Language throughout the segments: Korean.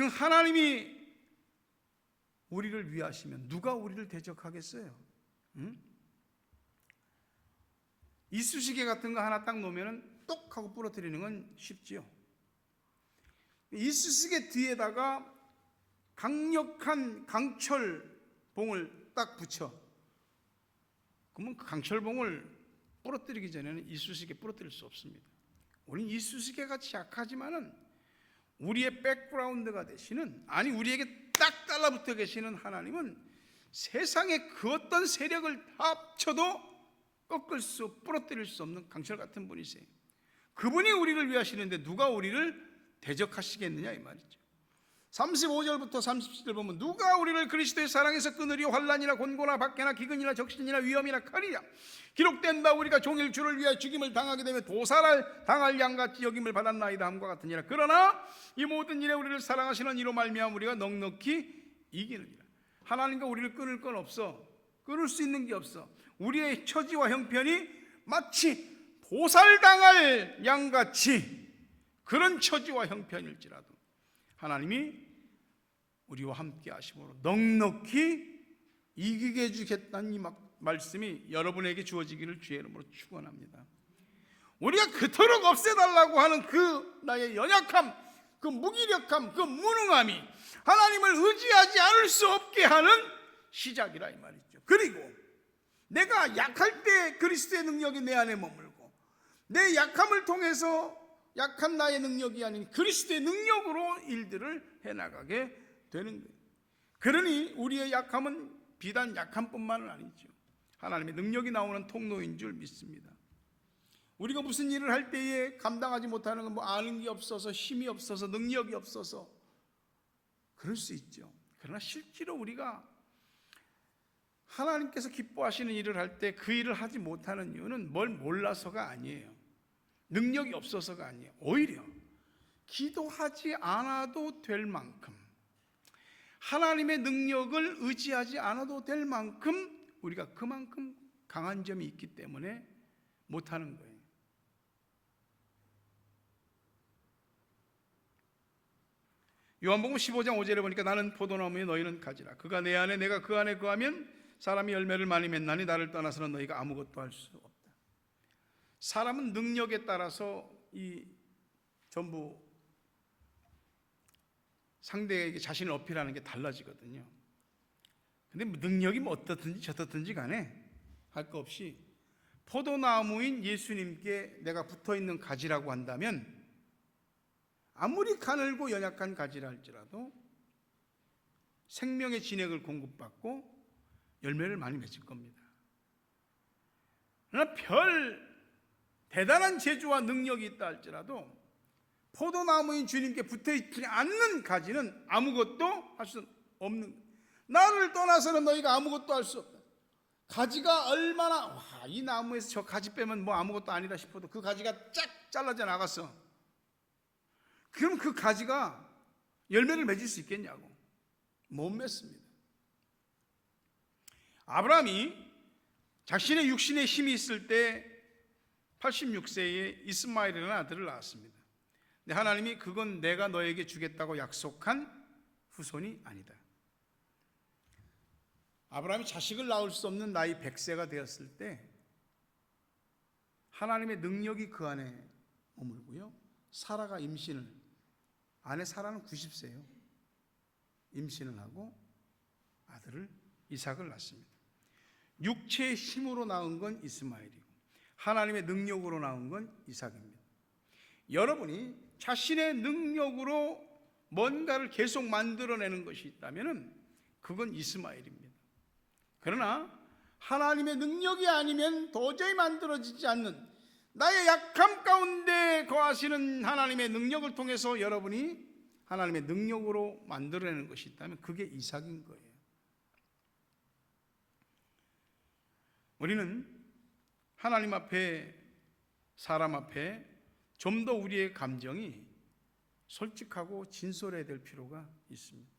그 하나님이 우리를 위하시면 누가 우리를 대적하겠어요? 응? 이쑤시개 같은 거 하나 딱 놓으면 똑 하고 부러뜨리는 건 쉽지요. 이쑤시개 뒤에다가 강력한 강철 봉을 딱 붙여. 그러면 그 강철 봉을 부러뜨리기 전에는 이쑤시개 부러뜨릴 수 없습니다. 우리는 이쑤시개 같이 약하지만은 우리의 백그라운드가 되시는 아니 우리에게 딱 달라붙어 계시는 하나님은 세상의 그 어떤 세력을 합쳐도 꺾을 수 부러뜨릴 수 없는 강철 같은 분이세요. 그분이 우리를 위하시는데 누가 우리를 대적하시겠느냐 이 말이죠. 35절부터 37절 보면 누가 우리를 그리스도의 사랑에서 끊으려 환란이나 곤고나 박해나 기근이나 적신이나 위험이나 칼이냐 기록된 바 우리가 종일 주를 위하여 죽임을 당하게 되면 도살할 당할 양같이 여김을 받았나이다 함과 같으니라. 그러나 이 모든 일에 우리를 사랑하시는 이로 말미암아 우리가 넉넉히 이기느니라. 하나님과 우리를 끊을 건 없어. 끊을 수 있는 게 없어. 우리의 처지와 형편이 마치 도살당할 양같이 그런 처지와 형편일지라도 하나님이 우리와 함께 하심으로 넉넉히 이기게 해주겠다는 이 막- 말씀이 여러분에게 주어지기를 주의 이름으로 축원합니다. 우리가 그토록 없애달라고 하는 그 나의 연약함, 그 무기력함, 그 무능함이 하나님을 의지하지 않을 수 없게 하는 시작이라 이 말이죠. 그리고 내가 약할 때 그리스도의 능력이 내 안에 머물고 내 약함을 통해서 약한 나의 능력이 아닌 그리스도의 능력으로 일들을 해나가게 되는 거예요. 그러니 우리의 약함은 비단 약함뿐만은 아니죠. 하나님의 능력이 나오는 통로인 줄 믿습니다. 우리가 무슨 일을 할 때에 감당하지 못하는 건 뭐 아는 게 없어서 힘이 없어서 능력이 없어서 그럴 수 있죠. 그러나 실제로 우리가 하나님께서 기뻐하시는 일을 할 때 그 일을 하지 못하는 이유는 뭘 몰라서가 아니에요. 능력이 없어서가 아니에요. 오히려 기도하지 않아도 될 만큼 하나님의 능력을 의지하지 않아도 될 만큼 우리가 그만큼 강한 점이 있기 때문에 못하는 거예요. 요한복음 15장 5절에 보니까 나는 포도나무에 너희는 가지라. 그가 내 안에 내가 그 안에 거하면 사람이 열매를 많이 맺나니 나를 떠나서는 너희가 아무것도 할 수 없다. 사람은 능력에 따라서 이 전부 상대에게 자신을 어필하는 게 달라지거든요. 근데 뭐 능력이 뭐 어떻든지 저떻든지 간에 할 거 없이 포도나무인 예수님께 내가 붙어 있는 가지라고 한다면 아무리 가늘고 연약한 가지라 할지라도 생명의 진액을 공급받고 열매를 많이 맺을 겁니다. 그러나 별 대단한 재주와 능력이 있다 할지라도 포도나무인 주님께 붙어 있지 않는 가지는 아무것도 할 수 없는 나를 떠나서는 너희가 아무것도 할 수 없다. 가지가 얼마나 와, 이 나무에서 저 가지 빼면 뭐 아무것도 아니다 싶어도 그 가지가 쫙 잘라져 나갔어. 그럼 그 가지가 열매를 맺을 수 있겠냐고. 못 맺습니다. 아브라함이 자신의 육신의 힘이 있을 때 86세에 이스마엘이라는 아들을 낳았습니다. 근데 하나님이 그건 내가 너에게 주겠다고 약속한 후손이 아니다. 아브라함이 자식을 낳을 수 없는 나이 100세가 되었을 때 하나님의 능력이 그 안에 머물고요. 사라가 임신을 아내 사라는 90세예요. 임신을 하고 아들을 이삭을 낳습니다. 육체의 힘으로 낳은 건 이스마엘이고 하나님의 능력으로 낳은 건 이삭입니다. 여러분이 자신의 능력으로 뭔가를 계속 만들어내는 것이 있다면 그건 이스마엘입니다. 그러나 하나님의 능력이 아니면 도저히 만들어지지 않는 나의 약함 가운데 거하시는 하나님의 능력을 통해서 여러분이 하나님의 능력으로 만들어내는 것이 있다면 그게 이삭인 거예요. 우리는 하나님 앞에 사람 앞에 좀 더 우리의 감정이 솔직하고 진솔해야 될 필요가 있습니다.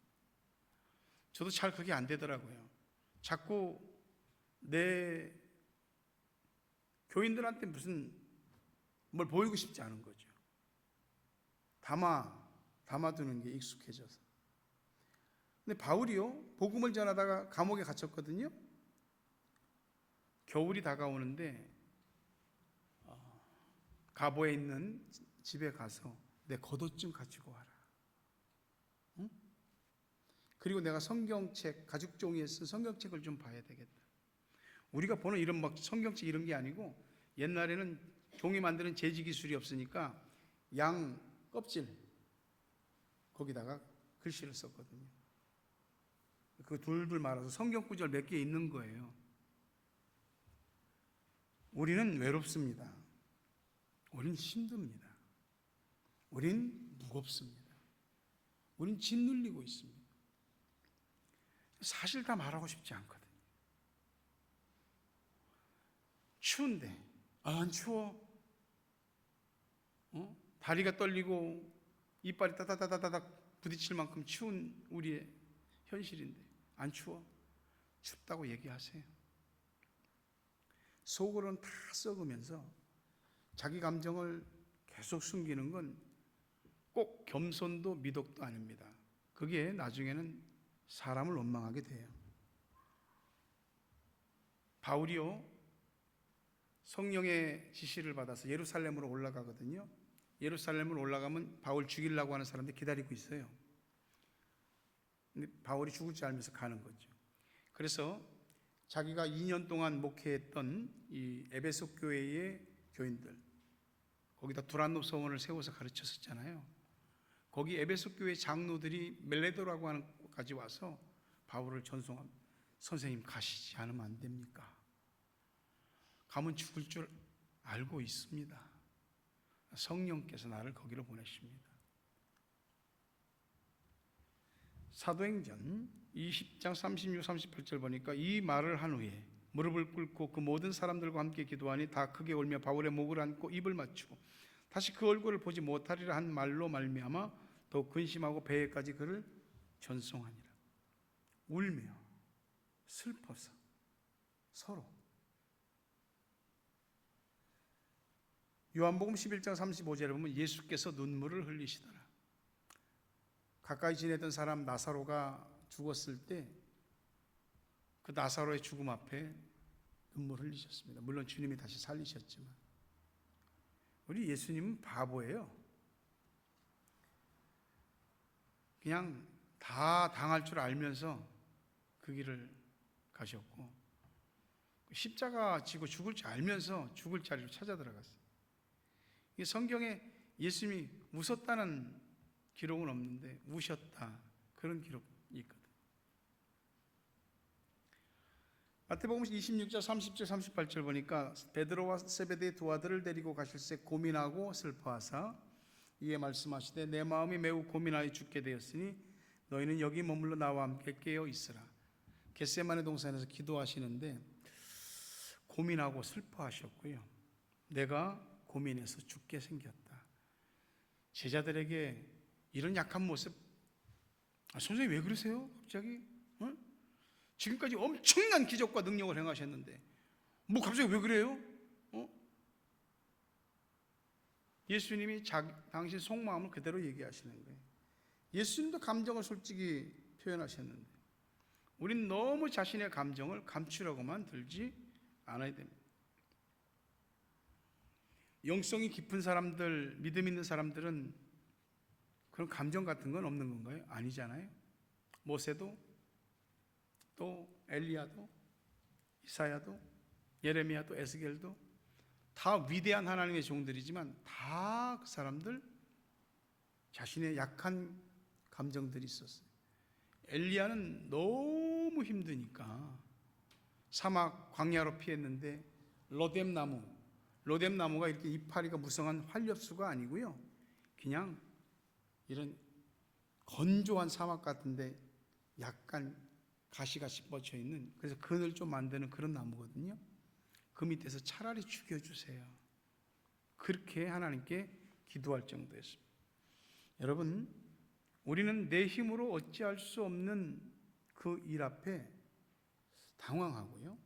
저도 잘 그게 안 되더라고요. 자꾸 내 교인들한테 무슨 뭘 보이고 싶지 않은 거죠. 담아 담아두는 게 익숙해져서 근데 바울이요 복음을 전하다가 감옥에 갇혔거든요. 겨울이 다가오는데 어, 가보에 있는 집에 가서 내 겉옷 좀 가지고 와라. 응? 그리고 내가 성경책 가죽 종이에 쓴 성경책을 좀 봐야 되겠다. 우리가 보는 이런 막 성경책 이런 게 아니고 옛날에는 종이 만드는 재지 기술이 없으니까 양 껍질 거기다가 글씨를 썼거든요. 그 둘둘 말아서 성경 구절 몇 개 있는 거예요. 우리는 외롭습니다. 우린 힘듭니다. 우린 무겁습니다. 우린 짓눌리고 있습니다. 사실 다 말하고 싶지 않거든요. 추운데 아, 안 추워. 어? 다리가 떨리고 이빨이 따다다다다닥 부딪힐 만큼 추운 우리의 현실인데 안 추워? 춥다고 얘기하세요. 속으로는 다 썩으면서 자기 감정을 계속 숨기는 건 꼭 겸손도 미덕도 아닙니다. 그게 나중에는 사람을 원망하게 돼요. 바울이요 성령의 지시를 받아서 예루살렘으로 올라가거든요. 예루살렘으로 올라가면 바울 죽이려고 하는 사람들이 기다리고 있어요. 근데 바울이 죽을 줄 알면서 가는 거죠. 그래서 자기가 2년 동안 목회했던 이 에베소 교회의 교인들 거기다 두란노 서원을 세워서 가르쳤었잖아요. 거기 에베소 교회 장로들이 멜레도라고 하는 곳까지 와서 바울을 전송함. 선생님 가시지 않으면 안 됩니까? 가면 죽을 줄 알고 있습니다. 성령께서 나를 거기로 보내십니다. 사도행전 20장 36, 38절 보니까 이 말을 한 후에 무릎을 꿇고 그 모든 사람들과 함께 기도하니 다 크게 울며 바울의 목을 안고 입을 맞추고 다시 그 얼굴을 보지 못하리라 한 말로 말미암아 더 근심하고 배에까지 그를 전송하니라. 울며 슬퍼서 서로 요한복음 11장 35절에 보면 예수께서 눈물을 흘리시더라. 가까이 지내던 사람 나사로가 죽었을 때 그 나사로의 죽음 앞에 눈물 흘리셨습니다. 물론 주님이 다시 살리셨지만 우리 예수님은 바보예요. 그냥 다 당할 줄 알면서 그 길을 가셨고 십자가 지고 죽을 줄 알면서 죽을 자리로 찾아 들어갔어요. 이 성경에 예수님이 웃었다는 기록은 없는데 우셨다 그런 기록이 있거든. 마태복음 26절 30절 38절 보니까 베드로와 세베대의 두 아들을 데리고 가실새 고민하고 슬퍼하사 이에 말씀하시되 내 마음이 매우 고민하여 죽게 되었으니 너희는 여기 머물러 나와 함께 깨어 있으라. 겟세마네 동산에서 기도하시는데 고민하고 슬퍼하셨고요. 내가 고민해서 죽게 생겼다. 제자들에게 이런 약한 모습, 아, 선생님 왜 그러세요? 갑자기? 어? 지금까지 엄청난 기적과 능력을 행하셨는데, 뭐 갑자기 왜 그래요? 어? 예수님이 자기, 당신 속마음을 그대로 얘기하시는 거예요. 예수님도 감정을 솔직히 표현하셨는데, 우린 너무 자신의 감정을 감추려고만 들지 않아야 됩니다. 영성이 깊은 사람들, 믿음 있는 사람들은 그런 감정 같은 건 없는 건가요? 아니잖아요. 모세도 또 엘리야도 이사야도 예레미야도 에스겔도 다 위대한 하나님의 종들이지만 다 그 사람들 자신의 약한 감정들이 있었어요. 엘리야는 너무 힘드니까 사막 광야로 피했는데 로뎀 나무 로뎀 나무가 이렇게 이파리가 무성한 활엽수가 아니고요. 그냥 이런 건조한 사막 같은데 약간 가시가 씹어져 있는 그래서 그늘 좀 만드는 그런 나무거든요. 그 밑에서 차라리 죽여주세요. 그렇게 하나님께 기도할 정도였습니다. 여러분, 우리는 내 힘으로 어찌할 수 없는 그 일 앞에 당황하고요.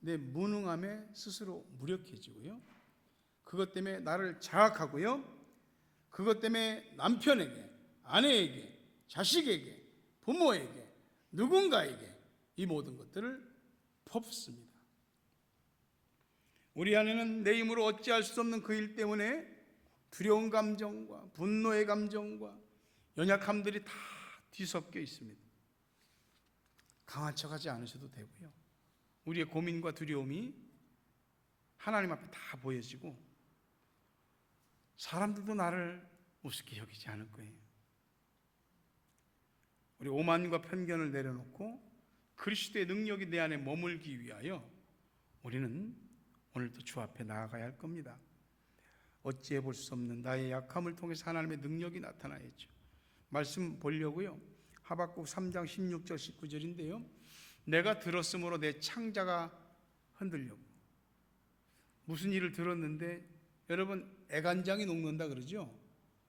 내 무능함에 스스로 무력해지고요. 그것 때문에 나를 자학하고요. 그것 때문에 남편에게, 아내에게, 자식에게, 부모에게 누군가에게 이 모든 것들을 퍼붓습니다. 우리 안에는 내 힘으로 어찌할 수 없는 그 일 때문에 두려운 감정과 분노의 감정과 연약함들이 다 뒤섞여 있습니다. 강한 척 하지 않으셔도 되고요. 우리의 고민과 두려움이 하나님 앞에 다 보여지고 사람들도 나를 우습게 여기지 않을 거예요. 우리 오만과 편견을 내려놓고 그리스도의 능력이 내 안에 머물기 위하여 우리는 오늘도 주 앞에 나아가야 할 겁니다. 어찌해 볼 수 없는 나의 약함을 통해서 하나님의 능력이 나타나야죠. 말씀 보려고요. 하박국 3장 16절 19절인데요. 내가 들었으므로 내 창자가 흔들려고. 무슨 일을 들었는데 여러분 애간장이 녹는다 그러죠?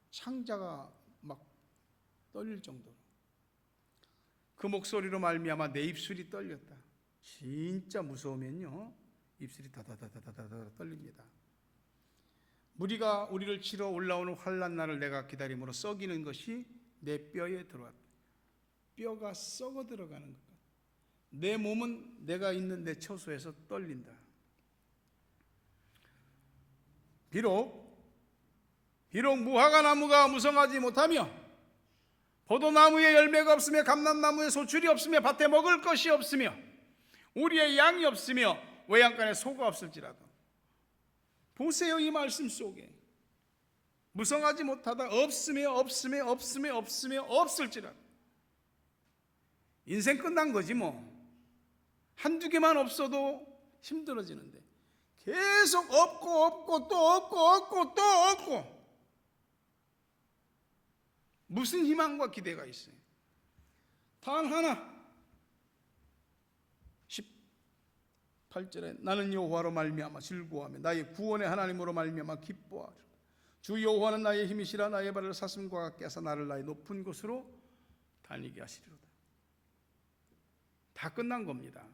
창자가 막 떨릴 정도로. 그 목소리로 말미암아 내 입술이 떨렸다. 진짜 무서우면요. 입술이 다다다다다다 떨립니다. 무리가 우리를 치러 올라오는 환란 날을 내가 기다림으로 썩이는 것이 내 뼈에 들어왔다. 뼈가 썩어 들어가는 것. 내 몸은 내가 있는 내 처소에서 떨린다. 비록 비록 무화과 나무가 무성하지 못하며 포도나무에 열매가 없으며 감람나무에 소출이 없으며 밭에 먹을 것이 없으며 우리의 양이 없으며 외양간에 소가 없을지라도 보세요 이 말씀 속에. 무성하지 못하다 없으며 없으며 없으며 없으며 없을지라도. 인생 끝난 거지 뭐. 한두 개만 없어도 힘들어지는데. 계속 없고 없고 또 없고 없고 또 없고 무슨 희망과 기대가 있어요? 단 하나. 18절에 나는 여호와로 말미암아 즐거워하며 나의 구원의 하나님으로 말미암아 기뻐하리라 주 여호와는 나의 힘이시라 나의 발을 사슴과 같게 나를 나의 높은 곳으로 다니게 하시리로다. 다 끝난 겁니다.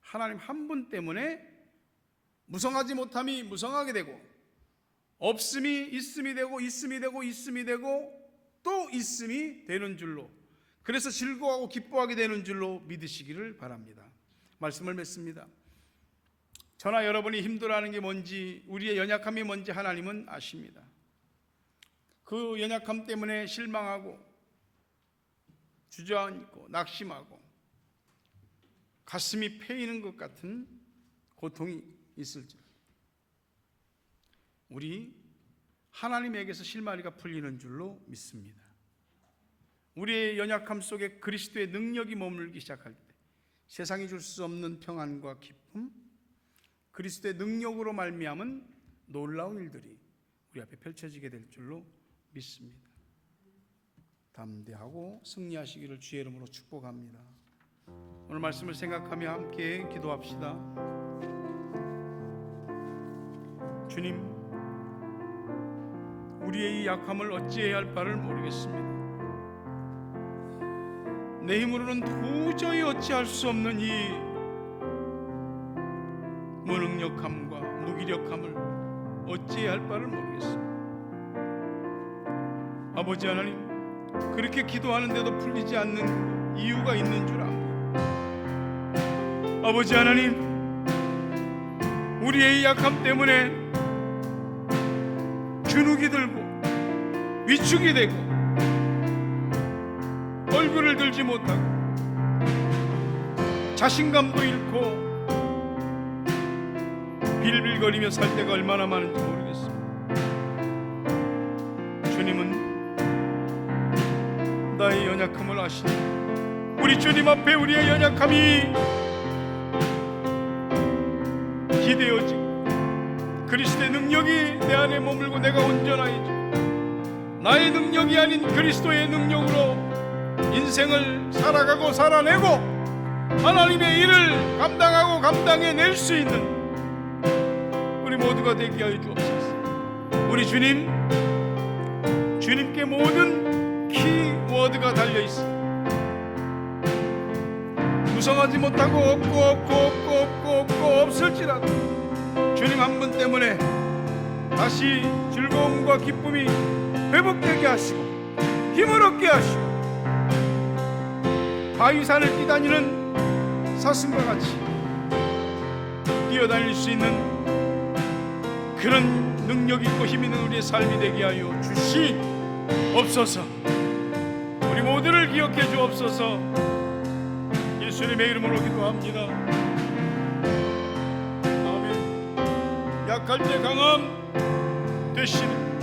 하나님 한 분 때문에 무성하지 못함이 무성하게 되고 없음이 있음이 되고 있음이 되고 있음이 되고 또 있음이 되는 줄로 그래서 즐거워하고 기뻐하게 되는 줄로 믿으시기를 바랍니다. 말씀을 맺습니다. 저나 여러분이 힘들어하는 게 뭔지 우리의 연약함이 뭔지 하나님은 아십니다. 그 연약함 때문에 실망하고 주저앉고 낙심하고 가슴이 패이는 것 같은 고통이 있을지 우리 하나님에게서 실마리가 풀리는 줄로 믿습니다. 우리의 연약함 속에 그리스도의 능력이 머물기 시작할 때 세상이 줄 수 없는 평안과 기쁨, 그리스도의 능력으로 말미암은 놀라운 일들이 우리 앞에 펼쳐지게 될 줄로 믿습니다. 담대하고 승리하시기를 주의 이름으로 축복합니다. 오늘 말씀을 생각하며 함께 기도합시다. 주님, 우리의 이 약함을 어찌해야 할 바를 모르겠습니다. 내 힘으로는 도저히 어찌할 수 없는 이 무능력함과 무기력함을 어찌해야 할 바를 모르겠습니다. 아버지 하나님, 그렇게 기도하는데도 풀리지 않는 이유가 있는 줄 압니다. 아버지 하나님, 우리의 이 약함 때문에 주눅이 들고 위축이 되고 얼굴을 들지 못하고 자신감도 잃고 빌빌거리며 살 때가 얼마나 많은지 모르겠습니다. 주님은 나의 연약함을 아시니 우리 주님 앞에 우리의 연약함이 기대어지고 그리스도의 능력이 내 안에 머물고 내가 온전하여지고 나의 능력이 아닌 그리스도의 능력으로 인생을 살아가고 살아내고 하나님의 일을 감당하고 감당해낼 수 있는 우리 모두가 되게 하여 주옵소서. 우리 주님, 주님께 모든 키워드가 달려 있습니다. 구성하지 못하고 없고 없고 없고 없고 없고 없을지라도 주님 한 분 때문에 다시 즐거움과 기쁨이 회복되게 하시고 힘을 얻게 하시고 바위산을 뛰다니는 사슴과 같이 뛰어다닐 수 있는 그런 능력 있고 힘 있는 우리의 삶이 되게 하여 주시옵소서. 우리 모두를 기억해 주옵소서. 예수님의 이름으로 기도합니다. 때 강함 되시는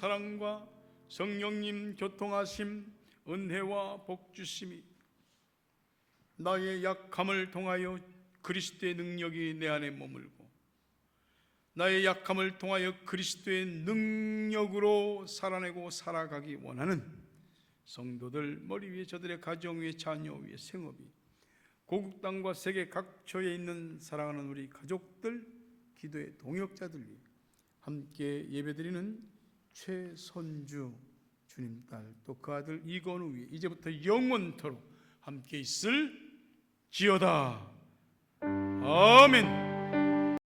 사랑과 성령님 교통하심 은혜와 복 주심이 나의 약함을 통하여 그리스도의 능력이 내 안에 머물고 나의 약함을 통하여 그리스도의 능력으로 살아내고 살아가기 원하는 성도들 머리 위에 저들의 가정 위에 자녀 위에 생업이 고국 땅과 세계 각처에 있는 사랑하는 우리 가족들 기도의 동역자들 위해 함께 예배드리는 최선주 주님 딸 또 그 아들 이건우 위에 이제부터 영원토록 함께 있을 지어다 아멘.